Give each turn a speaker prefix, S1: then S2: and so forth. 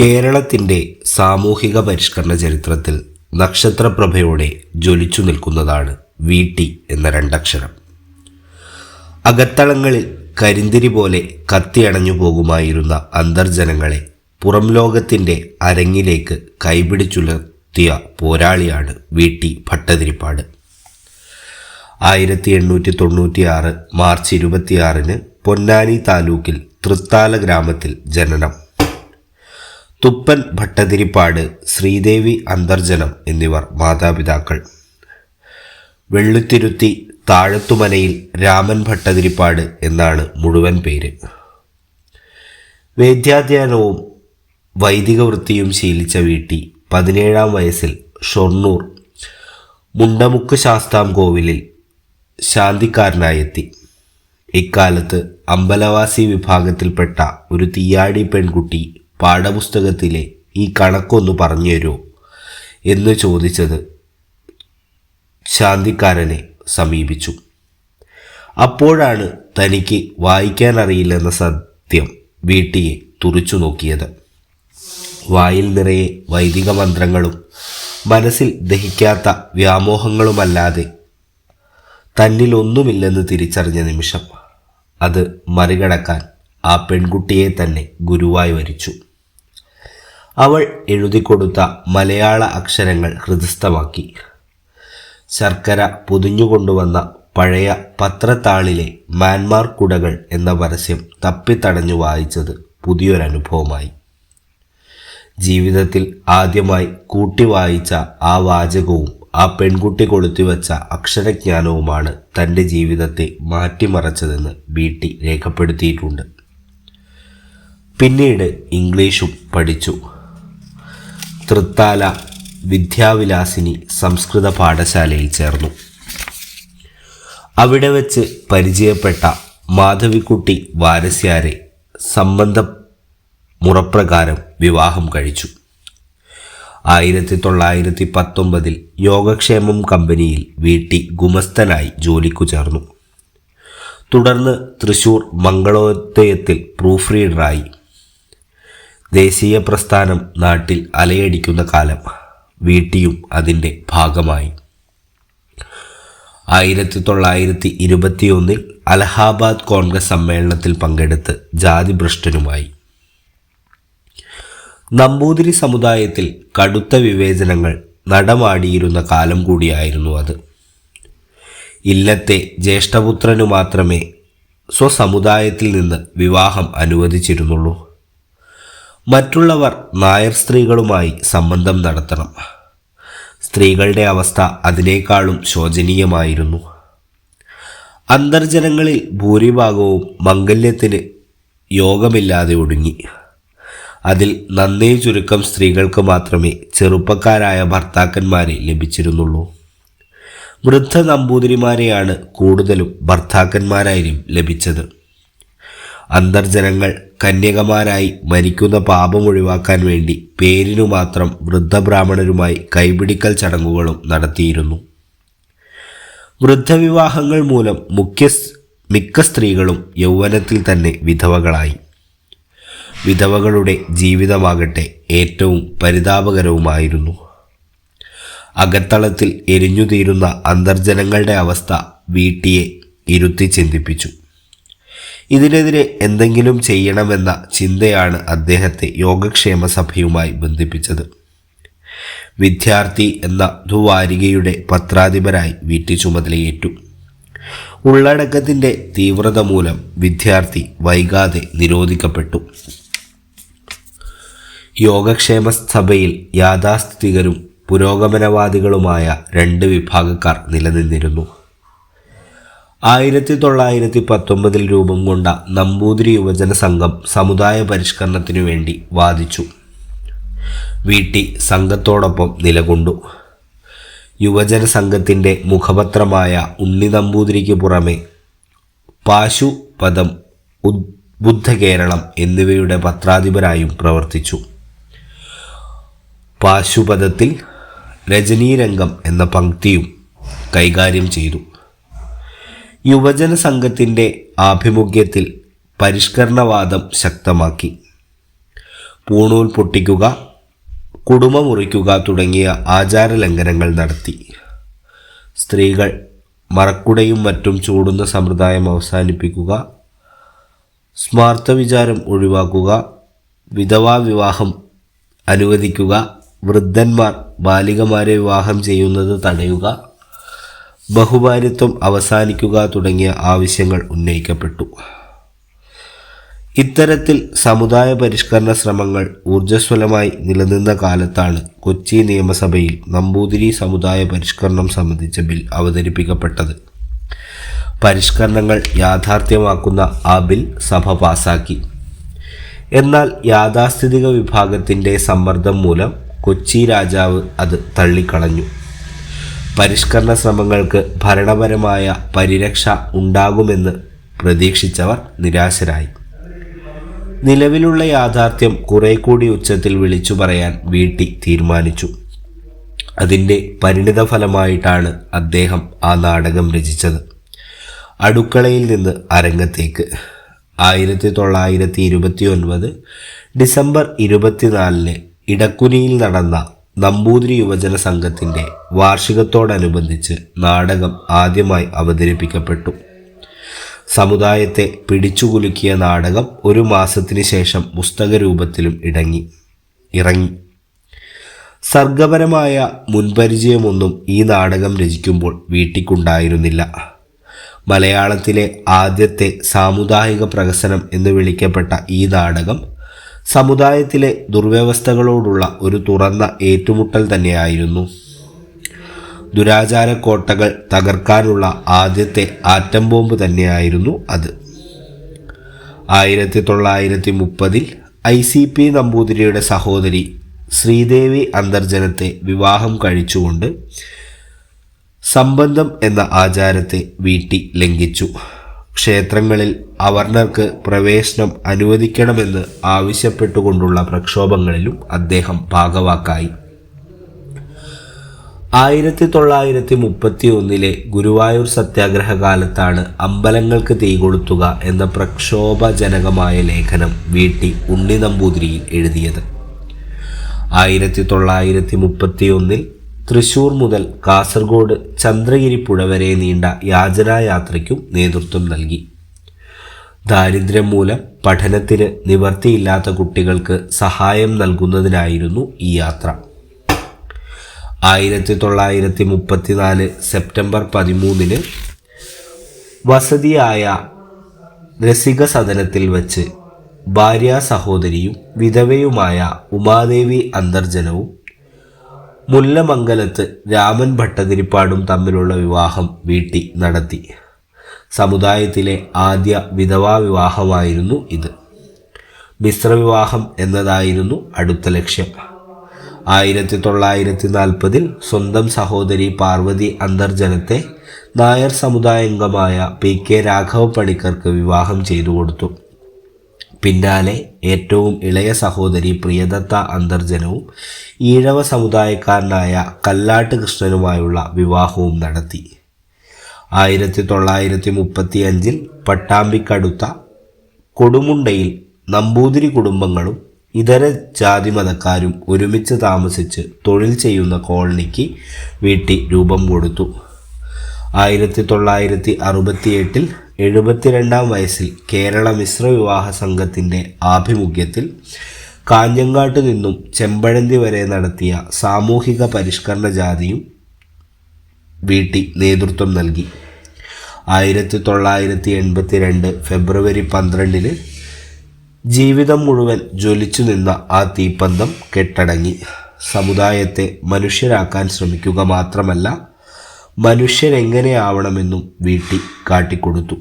S1: കേരളത്തിന്റെ സാമൂഹിക പരിഷ്കരണ ചരിത്രത്തിൽ നക്ഷത്രപ്രഭയോടെ ജ്വലിച്ചു നിൽക്കുന്നതാണ് വി ടി എന്ന രണ്ടക്ഷരം. അകത്തളങ്ങളിൽ കരിന്തിരി പോലെ കത്തിയണഞ്ഞു പോകുമായിരുന്ന അന്തർജനങ്ങളെ പുറം ലോകത്തിന്റെ അരങ്ങിലേക്ക് കൈപിടിച്ചുലർത്തിയ പോരാളിയാണ് വി ടി ഭട്ടതിരിപ്പാട്. ആയിരത്തി എണ്ണൂറ്റി തൊണ്ണൂറ്റിയാറ് മാർച്ച് ഇരുപത്തിയാറിന് പൊന്നാനി താലൂക്കിൽ തൃത്താല ഗ്രാമത്തിൽ ജനനം തുപ്പൻ ഭട്ടതിരിപ്പാട് ശ്രീദേവി അന്തർജനം എന്നിവർ മാതാപിതാക്കൾ. വെള്ളുത്തിരുത്തി താഴത്തുമനയിൽ രാമൻ ഭട്ടതിരിപ്പാട് എന്നാണ് മുഴുവൻ പേര്. വേദ്യാധ്യാനവും വൈദിക വൃത്തിയും ശീലിച്ച വീട്ടി പതിനേഴാം വയസ്സിൽ ഷൊർണൂർ മുണ്ടമുക്ക് ശാസ്താം കോവിലിൽ ശാന്തിക്കാരനായെത്തി. ഇക്കാലത്ത് അമ്പലവാസി വിഭാഗത്തിൽപ്പെട്ട ഒരു തീയാടി പെൺകുട്ടി പാഠപുസ്തകത്തിലെ ഈ കണക്കൊന്ന് പറഞ്ഞു തരുമോ എന്ന് ചോദിച്ചത് ശാന്തിക്കാരനെ സമീപിച്ചു. അപ്പോഴാണ് തനിക്ക് വായിക്കാൻ അറിയില്ലെന്ന സത്യം വീട്ടിയെ തുറിച്ചു നോക്കിയത്. വായിൽ നിറയെ വൈദിക മന്ത്രങ്ങളും മനസ്സിൽ ദഹിക്കാത്ത വ്യാമോഹങ്ങളുമല്ലാതെ തന്നിലൊന്നുമില്ലെന്ന് തിരിച്ചറിഞ്ഞ നിമിഷം അത് മറികടക്കാൻ ആ പെൺകുട്ടിയെ തന്നെ ഗുരുവായി വരിച്ചു. അവൾ എഴുതിക്കൊടുത്ത മലയാള അക്ഷരങ്ങൾ ഹൃദയസ്ഥമാക്കി. ശർക്കര പൊതിഞ്ഞുകൊണ്ടുവന്ന പഴയ പത്രത്താളിലെ മാൻമാർ കുടകൾ എന്ന പരസ്യം തപ്പിത്തടഞ്ഞു വായിച്ചത് പുതിയൊരനുഭവമായി. ജീവിതത്തിൽ ആദ്യമായി കൂട്ടി വായിച്ച ആ വാചകവും ആ പെൺകുട്ടി കൊളുത്തിവെച്ച അക്ഷരജ്ഞാനവുമാണ് തന്റെ ജീവിതത്തെ മാറ്റിമറച്ചതെന്ന് ബി ടി രേഖപ്പെടുത്തിയിട്ടുണ്ട്. പിന്നീട് ഇംഗ്ലീഷും പഠിച്ചു. തൃത്താല വിദ്യാവിലാസിനി സംസ്കൃത പാഠശാലയിൽ ചേർന്നു. അവിടെ വെച്ച് പരിചയപ്പെട്ട മാധവിക്കുട്ടി വാരസ്യാരെ സംബന്ധ മുറപ്രകാരം വിവാഹം കഴിച്ചു. ആയിരത്തി തൊള്ളായിരത്തി പത്തൊമ്പതിൽ യോഗക്ഷേമം കമ്പനിയിൽ വീട്ടി ഗുമസ്തനായി ജോലിക്കു ചേർന്നു. തുടർന്ന് തൃശൂർ മംഗളോദയത്തിൽ പ്രൂഫ് റീഡറായി. ദേശീയ പ്രസ്ഥാനം നാട്ടിൽ അലയടിക്കുന്ന കാലം വീട്ടിയും അതിന്റെ ഭാഗമായി. ആയിരത്തി തൊള്ളായിരത്തി ഇരുപത്തിയൊന്നിൽ അലഹാബാദ് കോൺഗ്രസ് സമ്മേളനത്തിൽ പങ്കെടുത്ത് ജാതിഭ്രഷ്ടനുമായി. നമ്പൂതിരി സമുദായത്തിൽ കടുത്ത വിവേചനങ്ങൾ നടമാടിയിരുന്ന കാലം കൂടിയായിരുന്നു അത്. ഇല്ലത്തെ ജ്യേഷ്ഠപുത്രനു മാത്രമേ സ്വസമുദായത്തിൽ നിന്ന് വിവാഹം അനുവദിച്ചിരുന്നുള്ളൂ. മറ്റുള്ളവർ നായർ സ്ത്രീകളുമായി സംബന്ധം നടത്തണം. സ്ത്രീകളുടെ അവസ്ഥ അതിനേക്കാളും ശോചനീയമായിരുന്നു. അന്തർജനങ്ങളിൽ ഭൂരിഭാഗവും മംഗല്യത്തിന് യോഗമില്ലാതെ ഒടുങ്ങി. അതിൽ നന്നേ ചുരുക്കം സ്ത്രീകൾക്ക് മാത്രമേ ചെറുപ്പക്കാരായ ഭർത്താക്കന്മാരെ ലഭിച്ചിരുന്നുള്ളൂ. വൃദ്ധ നമ്പൂതിരിമാരെയാണ് കൂടുതലും ഭർത്താക്കന്മാരായി ലഭിച്ചത്. അന്തർജനങ്ങൾ കന്യകമാരായി മരിക്കുന്ന പാപം ഒഴിവാക്കാൻ വേണ്ടി പേരിനു മാത്രം വൃദ്ധബ്രാഹ്മണരുമായി കൈപിടിക്കൽ ചടങ്ങുകളും നടത്തിയിരുന്നു. വൃദ്ധവിവാഹങ്ങൾ മൂലം മുഖ്യ മിക്ക സ്ത്രീകളും യൗവനത്തിൽ തന്നെ വിധവകളായി. വിധവകളുടെ ജീവിതമാകട്ടെ ഏറ്റവും പരിതാപകരവുമായിരുന്നു. അകത്തളത്തിൽ എരിഞ്ഞുതീരുന്ന അന്തർജനങ്ങളുടെ അവസ്ഥ വീട്ടിയെ ഇരുത്തി ചിന്തിപ്പിച്ചു. ഇതിനെതിരെ എന്തെങ്കിലും ചെയ്യണമെന്ന ചിന്തയാണ് അദ്ദേഹത്തെ യോഗക്ഷേമ സഭയുമായി ബന്ധിപ്പിച്ചത്. വിദ്യാർത്ഥി എന്ന ധുവാരികയുടെ പത്രാധിപരായി വീട്ടി ചുമതലയേറ്റു. ഉള്ളടക്കത്തിന്റെ തീവ്രത മൂലം വിദ്യാർത്ഥി വൈകാതെ നിരോധിക്കപ്പെട്ടു. യോഗക്ഷേമ സഭയിൽ യാഥാസ്ഥിതികരും പുരോഗമനവാദികളുമായ രണ്ട് വിഭാഗക്കാർ നിലനിന്നിരുന്നു. ആയിരത്തി തൊള്ളായിരത്തി പത്തൊമ്പതിൽ രൂപം കൊണ്ട നമ്പൂതിരി യുവജന സംഘം സമുദായ പരിഷ്കരണത്തിനു വേണ്ടി വാദിച്ചു. വീട്ടി സംഘത്തോടൊപ്പം നിലകൊണ്ടു. യുവജന സംഘത്തിന്റെ മുഖപത്രമായ ഉണ്ണി നമ്പൂതിരിക്ക് പുറമെ പാശു പദം ഉദ്ബുദ്ധ കേരളം എന്നിവയുടെ പത്രാധിപരായും പ്രവർത്തിച്ചു. പാശുപദത്തിൽ രജനീരംഗം എന്ന പങ്ക്തിയും കൈകാര്യം ചെയ്തു. യുവജന സംഘത്തിന്റെ ആഭിമുഖ്യത്തിൽ പരിഷ്കരണവാദം ശക്തമാക്കി. പൂണൂൽ പൊട്ടിക്കുക കുടുമ മുറിക്കുക തുടങ്ങിയ ആചാരലംഘനങ്ങൾ നടത്തി. സ്ത്രീകൾ മറക്കുടയും മറ്റും ചൂടുന്ന സമ്പ്രദായം അവസാനിപ്പിക്കുക സ്മാർത്ഥ വിചാരം ഒഴിവാക്കുക വിധവാ വിവാഹം അനുവദിക്കുക വൃദ്ധന്മാർ ബാലികമാരെ വിവാഹം ചെയ്യുന്നത് തടയുക ബഹുഭാര്യത്വം അവസാനിക്കുക തുടങ്ങിയ ആവശ്യങ്ങൾ ഉന്നയിക്കപ്പെട്ടു. ഇത്തരത്തിൽ സമുദായ പരിഷ്കരണ ശ്രമങ്ങൾ ഊർജസ്വലമായി നിലനിന്ന കാലത്താണ് കൊച്ചി നിയമസഭയിൽ നമ്പൂതിരി സമുദായ പരിഷ്കരണം സംബന്ധിച്ച ബിൽ അവതരിപ്പിക്കപ്പെട്ടത്. പരിഷ്കരണങ്ങൾ യാഥാർത്ഥ്യമാക്കുന്ന ആ ബിൽ സഭ പാസാക്കി. എന്നാൽ യാഥാസ്ഥിതിക വിഭാഗത്തിന്റെ സമ്മർദ്ദം മൂലം കൊച്ചി രാജാവ് അത് തള്ളിക്കളഞ്ഞു. പരിഷ്കരണ ശ്രമങ്ങൾക്ക് ഭരണപരമായ പരിരക്ഷ ഉണ്ടാകുമെന്ന് പ്രതീക്ഷിച്ചവർ നിരാശരായി. നിലവിലുള്ള യാഥാർത്ഥ്യം കുറെ കൂടി ഉച്ചത്തിൽ വിളിച്ചു പറയാൻ വീട്ടി തീരുമാനിച്ചു. അതിന്റെ പരിണിതഫലമായിട്ടാണ് അദ്ദേഹം ആ നാടകം രചിച്ചത്. അടുക്കളയിൽ നിന്ന് അരങ്ങത്തേക്ക്. ആയിരത്തി തൊള്ളായിരത്തി ഇരുപത്തി ഒൻപത് ഡിസംബർ ഇരുപത്തിനാലിന് ഇടക്കുനിയിൽ നടന്ന നമ്പൂതിരി യുവജന സംഘത്തിന്റെ വാർഷികത്തോടനുബന്ധിച്ച് നാടകം ആദ്യമായി അവതരിപ്പിക്കപ്പെട്ടു. സമുദായത്തെ പിടിച്ചുകുലുക്കിയ നാടകം ഒരു മാസത്തിന് ശേഷം പുസ്തക രൂപത്തിലും ഇടങ്ങി ഇറങ്ങി. സർഗപരമായ മുൻപരിചയമൊന്നും ഈ നാടകം രചിക്കുമ്പോൾ വീട്ടിക്കുണ്ടായിരുന്നില്ല. മലയാളത്തിലെ ആദ്യത്തെ സാമുദായിക പ്രഹസനം എന്ന് വിളിക്കപ്പെട്ട ഈ നാടകം സമുദായത്തിലെ ദുർവ്യവസ്ഥകളോടുള്ള ഒരു തുറന്ന ഏറ്റുമുട്ടൽ തന്നെയായിരുന്നു. ദുരാചാര കോട്ടകൾ തകർക്കാനുള്ള ആദ്യത്തെ ആറ്റം ബോംബ് തന്നെയായിരുന്നു അത്. ആയിരത്തി തൊള്ളായിരത്തി മുപ്പതിൽ ഐ സി പി നമ്പൂതിരിയുടെ സഹോദരി ശ്രീദേവി അന്തർജനത്തെ വിവാഹം കഴിച്ചുകൊണ്ട് സംബന്ധം എന്ന ആചാരത്തെ വീട്ടി ലംഘിച്ചു. ക്ഷേത്രങ്ങളിൽ അവർണർക്ക് പ്രവേശനം അനുവദിക്കണമെന്ന് ആവശ്യപ്പെട്ടുകൊണ്ടുള്ള പ്രക്ഷോഭങ്ങളിലും അദ്ദേഹം ഭാഗവാക്കായി. ആയിരത്തി തൊള്ളായിരത്തി മുപ്പത്തി ഒന്നിലെ ഗുരുവായൂർ സത്യാഗ്രഹ കാലത്താണ് അമ്പലങ്ങൾക്ക് തീ കൊളുത്തുക എന്ന പ്രക്ഷോഭജനകമായ ലേഖനം വീട്ടി ഉണ്ണി നമ്പൂതിരിയിൽ എഴുതിയത്. ആയിരത്തി തൊള്ളായിരത്തി മുപ്പത്തി ഒന്നിൽ തൃശൂർ മുതൽ കാസർഗോഡ് ചന്ദ്രഗിരി പുഴ വരെ നീണ്ട യാചനായാത്രയ്ക്കും നേതൃത്വം നൽകി. ദാരിദ്ര്യം മൂലം പഠനത്തിന് നിവർത്തിയില്ലാത്ത കുട്ടികൾക്ക് സഹായം നൽകുന്നതിനായിരുന്നു ഈ യാത്ര. ആയിരത്തി തൊള്ളായിരത്തി മുപ്പത്തിനാല് സെപ്റ്റംബർ പതിമൂന്നിന് വസതിയായ രസിക സദനത്തിൽ വച്ച് ഭാര്യ സഹോദരിയും വിധവയുമായ ഉമാദേവി അന്തർജനവും മുല്ലമംഗലത്ത് രാമൻ ഭട്ടതിരിപ്പാടും തമ്മിലുള്ള വിവാഹം വീട്ടി നടത്തി. സമുദായത്തിലെ ആദ്യ വിധവാ വിവാഹമായിരുന്നു ഇത്. മിശ്രവിവാഹം എന്നതായിരുന്നു അടുത്ത ലക്ഷ്യം. ആയിരത്തി തൊള്ളായിരത്തി നാൽപ്പതിൽ സ്വന്തം സഹോദരി പാർവതി അന്തർജനത്തെ നായർ സമുദായംഗമായ പി കെ രാഘവ പണിക്കർക്ക് വിവാഹം ചെയ്തു കൊടുത്തു. പിന്നാലെ ഏറ്റവും ഇളയ സഹോദരി പ്രിയദത്ത അന്തർജനവും ഈഴവ സമുദായക്കാരനായ കല്ലാട്ട് കൃഷ്ണനുമായുള്ള വിവാഹവും നടത്തി. ആയിരത്തി തൊള്ളായിരത്തി മുപ്പത്തി അഞ്ചിൽ പട്ടാമ്പിക്കടുത്ത കൊടുമുണ്ടയിൽ നമ്പൂതിരി കുടുംബങ്ങളും ഇതര ജാതി മതക്കാരും ഒരുമിച്ച് താമസിച്ച് തൊഴിൽ ചെയ്യുന്ന കോളനിക്ക് വീട്ടി രൂപം കൊടുത്തു. ആയിരത്തി തൊള്ളായിരത്തി അറുപത്തിയെട്ടിൽ എഴുപത്തിരണ്ടാം വയസ്സിൽ കേരള മിശ്ര വിവാഹ സംഘത്തിന്റെ ആഭിമുഖ്യത്തിൽ കാഞ്ഞങ്ങാട്ട് നിന്നും ചെമ്പഴന്തി വരെ നടത്തിയ സാമൂഹിക പരിഷ്കരണ ജാതിയും വീട്ടി നേതൃത്വം നൽകി. ആയിരത്തി തൊള്ളായിരത്തി എൺപത്തി രണ്ട് ഫെബ്രുവരി പന്ത്രണ്ടിന് ജീവിതം മുഴുവൻ ജ്വലിച്ചു നിന്ന ആ തീപ്പന്തം കെട്ടടങ്ങി. സമുദായത്തെ മനുഷ്യരാക്കാൻ ശ്രമിക്കുക മാത്രമല്ല മനുഷ്യരെങ്ങനെയാവണമെന്നും വീട്ടി കാട്ടിക്കൊടുത്തു.